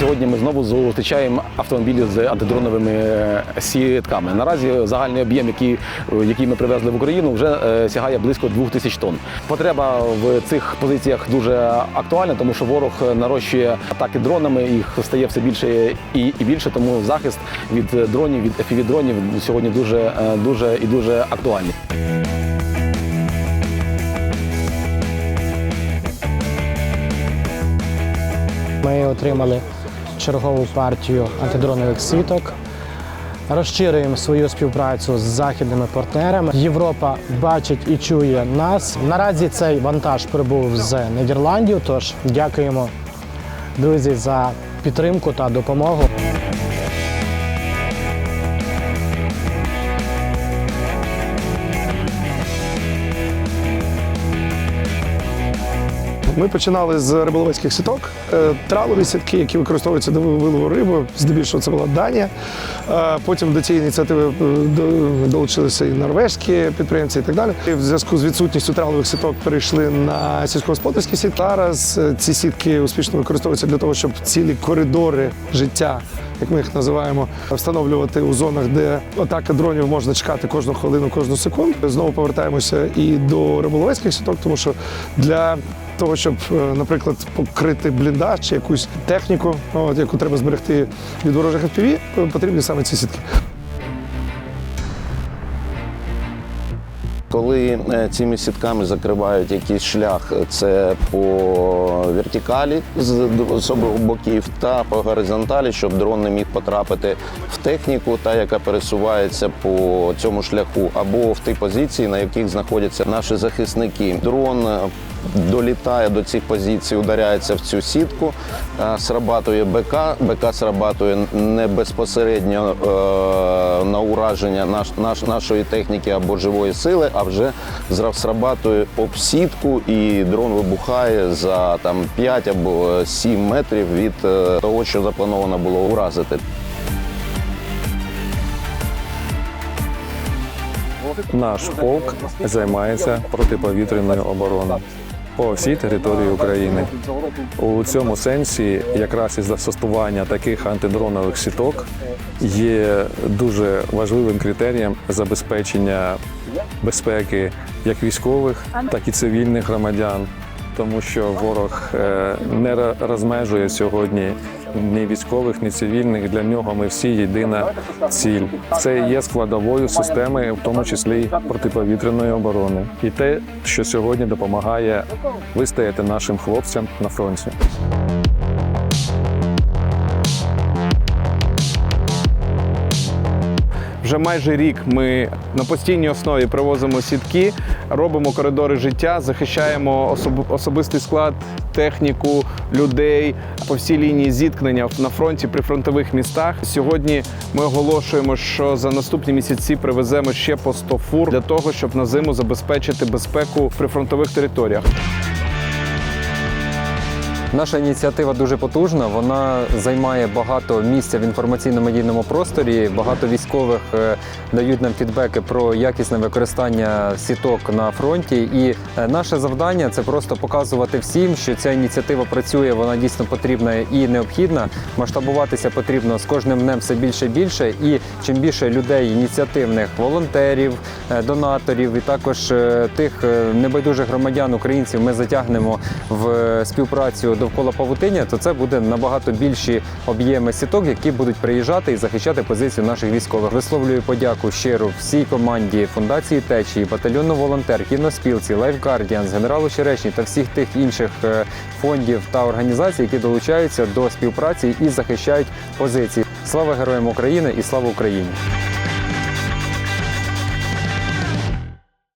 Сьогодні ми знову зустрічаємо автомобілі з антидроновими е, сітками. Наразі загальний об'єм, який, е, який ми привезли в Україну, вже е, сягає близько 2000 тонн. Потреба в цих позиціях дуже актуальна, тому що ворог нарощує атаки дронами, їх стає все більше і, і більше. Тому захист від дронів, від FPV-дронів сьогодні дуже, дуже і дуже актуальний. Ми отримали чергову партію антидронових сіток. Розширюємо свою співпрацю з західними партнерами. Європа бачить і чує нас. Наразі цей вантаж прибув з Нідерландів. Тож дякуємо, друзі, за підтримку та допомогу. Ми починали з риболовецьких сіток, Е, тралові сітки, які використовуються до вилову риби. Здебільшого це була Данія. Е, Потім до цієї ініціативи е, долучилися і норвежські підприємці, і так далі. І в зв'язку з відсутністю тралових сіток перейшли на сільськогосподарські сітки. Зараз ці сітки успішно використовуються для того, щоб цілі коридори життя. Як ми їх називаємо, встановлювати у зонах, де атака дронів можна чекати кожну хвилину, кожну секунду. Знову повертаємося і до риболовецьких сіток, тому що для того, щоб, е, наприклад, покрити бліндаж чи якусь техніку, от, яку треба зберегти від ворожих FPV, е, потрібні саме ці сітки. Коли е, цими сітками закривають якийсь шлях, це по вертикалі з обох боків та по горизонталі, щоб дрон не міг потрапити в техніку, та яка пересувається по цьому шляху, або в ті позиції, на яких знаходяться наші захисники. Дрон долітає до цих позицій, ударяється в цю сітку, е, срабатує БК, БК срабатує не безпосередньо е, на ураження наш, наш, нашої техніки або живої сили, а вже срабатує об сітку і дрон вибухає за там 5 або 7 метрів від е, того, що заплановано було уразити. Наш полк займається протиповітряною обороною по всій території України. У цьому сенсі якраз і застосування таких антидронових сіток є дуже важливим критерієм забезпечення безпеки як військових, так і цивільних громадян. Тому що ворог е, не розмежує сьогодні ні військових, ні цивільних. Для нього ми всі єдина ціль. Це є складовою системи, в тому числі й протиповітряної оборони, і те, що сьогодні допомагає вистояти нашим хлопцям на фронті. Вже майже рік ми на постійній основі привозимо сітки, робимо коридори життя, захищаємо особ- особистий склад, техніку, людей по всій лінії зіткнення на фронті при фронтових містах. Сьогодні ми оголошуємо, що за наступні місяці привеземо ще по 100 фур для того, щоб на зиму забезпечити безпеку в прифронтових територіях. Наша ініціатива дуже потужна. Вона займає багато місця в інформаційно-медійному просторі. Багато військових е, дають нам фідбеки про якісне використання сіток на фронті. І е, наше завдання це просто показувати всім, що ця ініціатива працює, вона дійсно потрібна і необхідна. Масштабуватися потрібно з кожним днем все більше і більше. І чим більше людей, ініціативних волонтерів, е, донаторів і також тих небайдужих громадян українців ми затягнемо в співпрацю довкола павутиння, то це буде набагато більші об'єми сіток, які будуть приїжджати і захищати позицію наших військових. Висловлюю подяку щиро всій команді фундації течії, батальйону волонтер, кіноспілці, Guardians, генералу Черешні та всіх тих інших е, фондів та організацій, які долучаються до співпраці і захищають позиції. Слава героям України і слава Україні!